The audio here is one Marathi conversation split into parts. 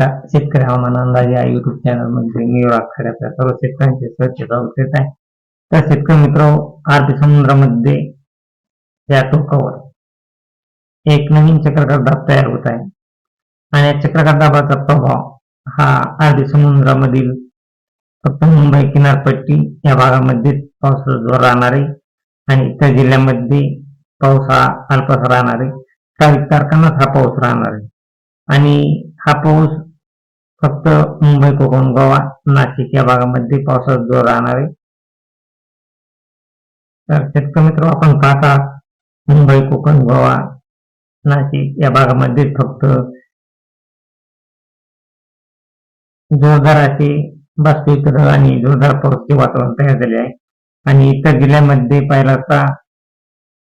नमस्कार शेतकरी हवामान अंदाज या युट्यूब चॅनलमध्ये मी युवराज आपल्या सर्व शेतकऱ्यांचे स्वच्छ स्वागत आहे. तर शेतकरी मित्र आरती समुद्रामध्ये या टोकावर एक नवीन चक्रकार दाब तयार होत आहे. आणि या चक्रकार दाबाचा प्रभाव हा अरबी समुद्रामधील फक्त मुंबई किनारपट्टी या भागामध्ये पाऊस जोर राहणार आहे आणि इतर जिल्ह्यामध्ये पाऊस हा अल्पसा राहणार. आहे काही तारखांनाच हा पाऊस राहणार. आहे आणि हा पाऊस फक्त मुंबई कोकण गोवा नाशिक या भागामध्ये पावसाचा जोर राहणार आहे. तर शेतकरी मित्र आपण पाहता मुंबई कोकण गोवा नाशिक या भागामध्ये फक्त जोरदार असे बाष्पयुक्त ढग आणि जोरदार पावसाचे वातावरण तयार झाले आहे. आणि इतर जिल्ह्यामध्ये पाहिला असता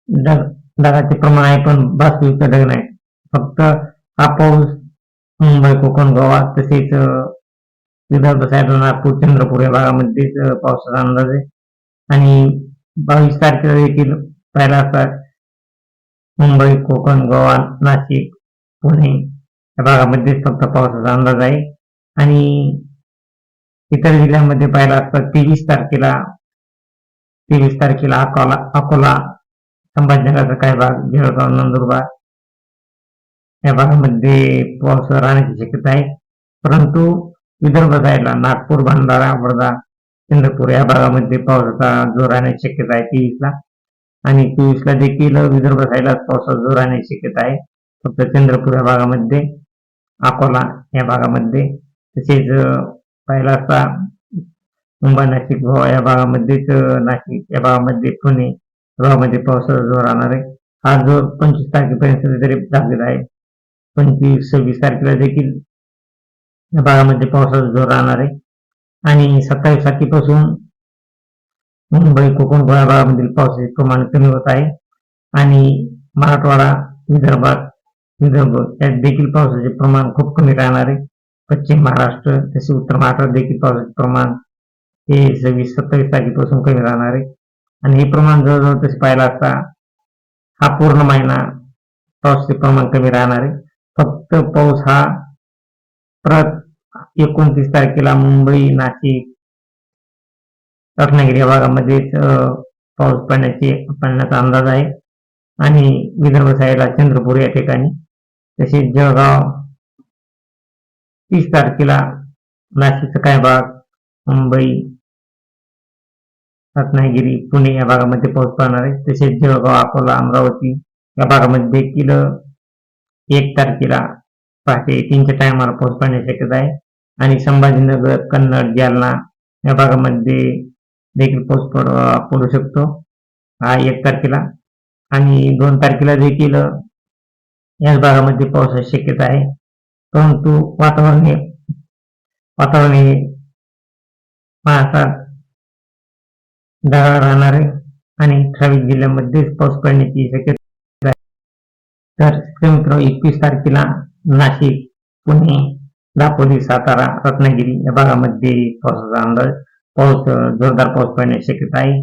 ढग ढगाचे प्रमाण आहे पण बाष्पयुक्त ढग नाही. फक्त हा पाऊस मुंबई कोकण गोवा तसेच विदर्भ साईड नागपूर चंद्रपूर या भागामध्येच पावसाचा अंदाज आहे. आणि बावीस तारखेला देखील पाहिला असता मुंबई कोकण गोवा नाशिक पुणे या भागामध्येच फक्त पावसाचा अंदाज आहे. आणि इतर जिल्ह्यामध्ये पाहिला असता तेवीस तारखेला तेवीस तारखेला अकोला अकोला संभाजीनगरचा काही भाग जळगाव नंदुरबार या भागामध्ये पाऊस राहण्याची शक्यता आहे. परंतु विदर्भ साईडला नागपूर भंडारा वर्धा चंद्रपूर या भागामध्ये पावसाचा जोर राहण्याची शक्यता आहे तेवीसला. आणि चोवीसला देखील विदर्भ साईडला पावसाचा जोर राहण्याची शक्यता आहे. फक्त चंद्रपूर या भागामध्ये अकोला या भागामध्ये तसेच पहिला पाहिला असता मुंबई नाशिक गोवा या भागामध्येच नाशिक या भागामध्ये पुणे या भागामध्ये पावसाचा जोर राहणार आहे. हा जोर पंचवीस तारखेपर्यंत तरी लागलेला आहे. पंचवीस सव्वीस तारखेला देखील या भागामध्ये पावसाचा जोर राहणार आहे. आणि सत्तावीस तारखेपासून मुंबई कोकण गोवा भागामधील पावसाचे प्रमाण कमी होत आहे. आणि मराठवाडा विदर्भात विदर्भ त्यात देखील पावसाचे प्रमाण खूप कमी राहणार आहे. पश्चिम महाराष्ट्र तसे उत्तर महाराष्ट्रात देखील पावसाचे प्रमाण हे सव्वीस सत्तावीस तारखेपासून कमी राहणार आहे. आणि हे प्रमाण जवळजवळ तसे पाहिला असता हा पूर्ण महिना पावसाचे प्रमाण कमी राहणार आहे. फक्त पाऊस हा परत एकोणतीस तारखेला मुंबई नाशिक रत्नागिरी या भागामध्येच पाऊस पडण्याचे पडण्याचा अंदाज आहे. आणि विदर्भ साईडला चंद्रपूर या ठिकाणी. तसेच जळगाव तीस तारखेला नाशिकचा काय भाग मुंबई रत्नागिरी पुणे या भागामध्ये पाऊस पडणार आहे. तसेच जळगाव अकोला अमरावती या भागामध्ये देखील एक तारखेला पहाटे तीनच्या टायमाला पाऊस पडण्याची शक्यता आहे. आणि संभाजीनगर कन्नड जालना या भागामध्ये देखील पाऊस पड पडू शकतो. हा एक तारखेला. आणि दोन तारखेला देखील याच भागामध्ये पावसाची शक्यता आहे. परंतु वातावरण हे वातावरण हे महाराष्ट्रात ढगाळ राहणार आहे. आणि ठराविक जिल्ह्यामध्येच पाऊस पडण्याची शक्यता तर मित्र एकवीस तारखेला नाशिक पुणे दापोली सातारा रत्नागिरी या भागामध्ये पावसाचा अंदाज पाऊस जोरदार पाऊस पडण्याची शक्यता आहे.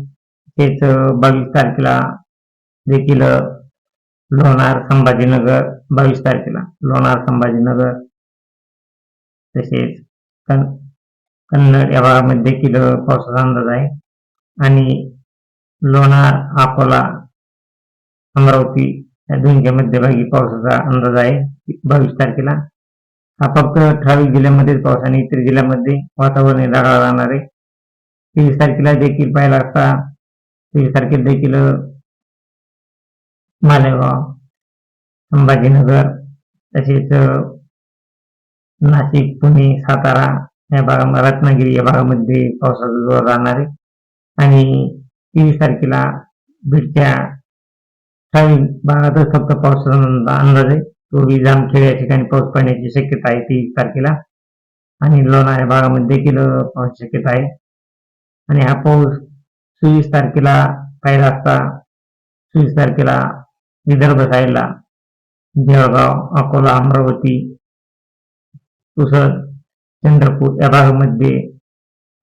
तेच बावीस तारखेला देखील लोणार संभाजीनगर बावीस तारखेला लोणार संभाजीनगर तसेच कन कन्नड या भागामध्ये देखील पावसाचा अंदाज आहे. आणि लोणार अकोला अमरावती या मध्यभागी पावसाचा अंदाज आहे. बावीस तारखेला हा फक्त ठराविक जिल्ह्यामध्येच पाऊस आणि इतर जिल्ह्यामध्ये वातावरण ढगाळ राहणार आहे. तेवीस तारखेला देखील पाहिला असता तेवीस तारखेला देखील मालेगाव संभाजीनगर तसेच नाशिक पुणे सातारा या भागामध्ये रत्नागिरी या भागामध्ये पावसाचा जोर राहणार आहे. आणि तेवीस तारखेला बीडच्या ठराविक भागातच फक्त पावसाचा अंदाज आहे तोही जामखेड या ठिकाणी पाऊस पडण्याची शक्यता आहे तीस तारखेला. आणि लोणाऱ्या भागामध्ये देखील पाऊस शक्यता आहे. आणि हा पाऊस चोवीस तारखेला पाहिला असता चोवीस तारखेला विदर्भ साईडला जळगाव अकोला अमरावती पुसद चंद्रपूर या भागामध्ये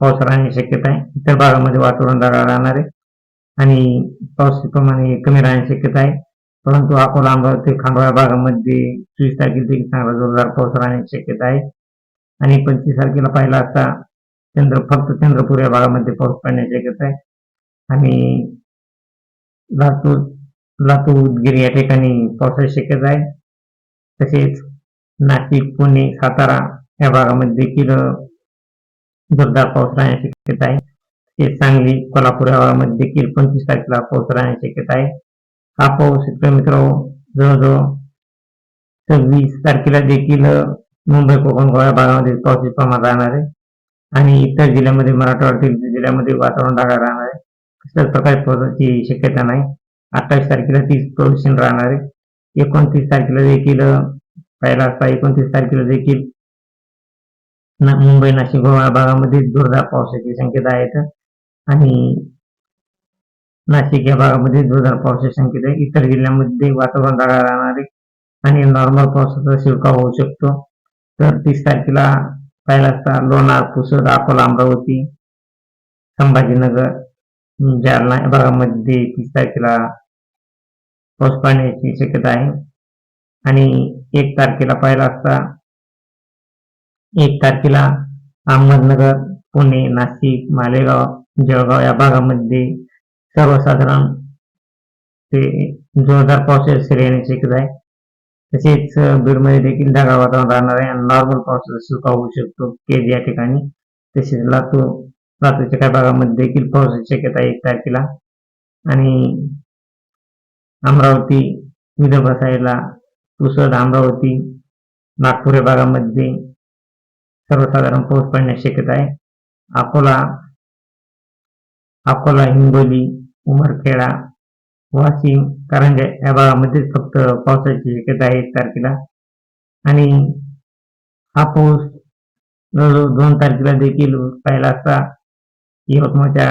पाऊस राहण्याची शक्यता आहे. इतर भागामध्ये वातावरण ढगाळ राहणार आहे. आणि पावसाप्रमाणे कमी राहण्याची शक्यता आहे. परंतु अकोला अमरावती खांडोळा या भागामध्ये चोवीस तारखेला देखील चांगला जोरदार पाऊस राहण्याची शक्यता आहे. आणि पंचवीस तारखेला पाहिला असता चंद्र फक्त चंद्रपूर या भागामध्ये पाऊस पडण्याची शक्यता आहे. आणि लातूर लातूर उदगीर या ठिकाणी पावसाची शक्यता आहे. तसेच नाशिक पुणे सातारा या भागामध्ये देखील जोरदार पाऊस राहण्याची शक्यता आहे. ते सांगली कोल्हापूर या देखील पंचवीस तारखेला पाऊस राहण्याची शक्यता आहे. हा पाऊस शेतकरी मित्र जवळजवळ सव्वीस तारखेला देखील मुंबई कोकण गोव्या भागामध्ये पावसाचे प्रमाण राहणार आहे. आणि इतर जिल्ह्यामध्ये मराठवाड्यातील जिल्ह्यामध्ये वातावरण ढगाळ राहणार आहे. कसल्याच प्रकारे पावसाची शक्यता नाही. अठ्ठावीस तारखेला तीस प्रदूषण राहणार आहे. एकोणतीस तारखेला देखील पहिला असता एकोणतीस तारखेला देखील ना- मुंबई नाशिक गोवा भागामध्ये जोरदार पावसाची शक्यता आहेत आणि नाशिक या भागामध्ये जोरदार पावसाची शक्यता आहे. इतर जिल्ह्यांमध्ये वातावरण ढगाळ राहणार आहे आणि नॉर्मल पावसाचा शिरकाव होऊ शकतो. तर तीस तारखेला पाहिला असता लोणार पुसद अकोला अमरावती संभाजीनगर जालना या भागामध्ये तीस तारखेला पाऊस पडण्याची शक्यता आहे. आणि एक तारखेला पाहिला असता एक तारखेला अहमदनगर पुणे नाशिक मालेगाव जळगाव या भागामध्ये सर्वसाधारण ते जोरदार पावसाची सरी येण्याची शक्यता आहे. तसेच बीडमध्ये देखील ढगाळ वातावरण राहणार आहे आणि नॉर्मल पावसाचा सुका होऊ शकतो. केज या ठिकाणी. तसेच लातूर लातूरच्या काही भागामध्ये देखील पावसाची शक्यता आहे एक तारखेला. आणि अमरावती विदर्भ साईडला पुसद अमरावती नागपूर या भागामध्ये सर्वसाधारण पाऊस पडण्याची शक्यता आहे. अकोला अकोला हिंगोली उमरखेडा वाशिम कारंजा या भागामध्ये फक्त पावसाची शक्यता आहे एक तारखेला. आणि हा पाऊस जवळजवळ दोन तारखेला देखील पाहिला असता यवतमाळच्या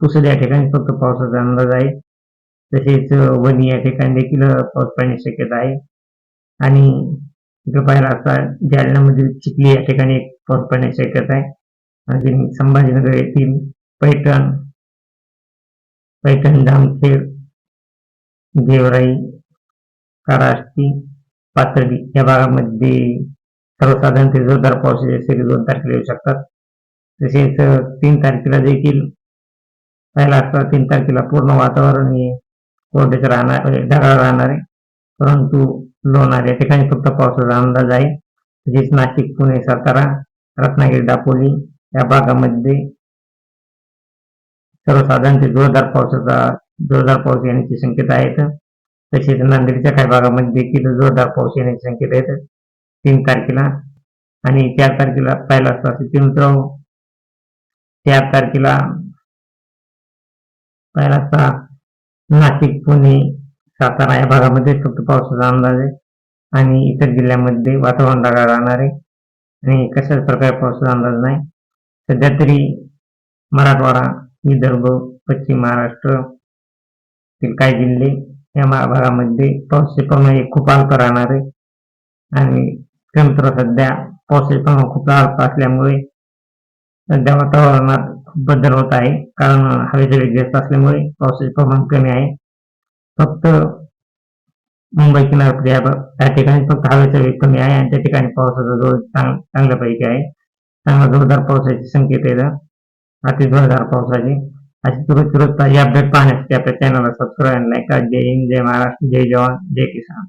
पुसद या ठिकाणी फक्त पावसाचा अंदाज आहे. तसेच वणी या ठिकाणी देखील पाऊस पडण्याची शक्यता आहे. आणि इकडे पाहिला असता जालन्यामधील चिखली या ठिकाणी पाऊस पडण्याची शक्यता आहे. आणि संभाजीनगर येथील पैठण पैठण जामखेड गेवराई काराष्टी पाथर्डी या भागामध्ये सर्वसाधारण ते जोरदार पावसाच्या सरी दोन तारखेला येऊ शकतात. तसेच तीन तारखेला देखील पहिला असता तीन तारखेला पूर्ण वातावरण हे कोरडेच राहणार म्हणजे ढगाळ राहणार आहे. परंतु लोणार या ठिकाणी फक्त पावसाचा अंदाज आहे. तसेच नाशिक पुणे सातारा रत्नागिरी दापोली या भागामध्ये सर्वसाधारण ते जोरदार पावसाचा जोरदार पाऊस येण्याची शक्यता आहेत. तसेच नांदेडच्या काही भागामध्ये देखील जोरदार पाऊस येण्याची शक्यता आहेत. तीन तारखेला आणि चार तारखेला पाहिला असता सिद्धी मित्र चार तारखेला पाहिला असता नाशिक पुणे सातारा या भागामध्ये फक्त पावसाचा अंदाज आहे. आणि इतर जिल्ह्यामध्ये वातावरण ढगाळ राहणार आहे. आणि कशाच प्रकारे पावसाचा अंदाज नाही. सध्या तरी मराठवाडा विदर्भ पश्चिम महाराष्ट्र काही जिल्हे या भागामध्ये पावसाचे प्रमाण हे खूप अल्प राहणार आहे. आणि त्यानंतर सध्या पावसाचे प्रमाण खूप अल्प असल्यामुळे सध्या वातावरणात खूप बदल होत आहे. कारण हवेचे वेग जास्त असल्यामुळे पावसाचे प्रमाण कमी आहे. फक्त मुंबई किनारपट्टी या ठिकाणी फक्त हवेचा वेग कमी आहे आणि त्या ठिकाणी पावसाचा जोर चांग चांगल्यापैकी आहे. चांगला जोरदार पावसाचे संकेत येतं अति जोरदार पावसाची. अशी रोज रोज ताजी अपडेट पाहण्यासाठी आपल्या चॅनलला सबस्क्राईब लाईक जय हिंद जय महाराष्ट्र जय जवान जय किसान.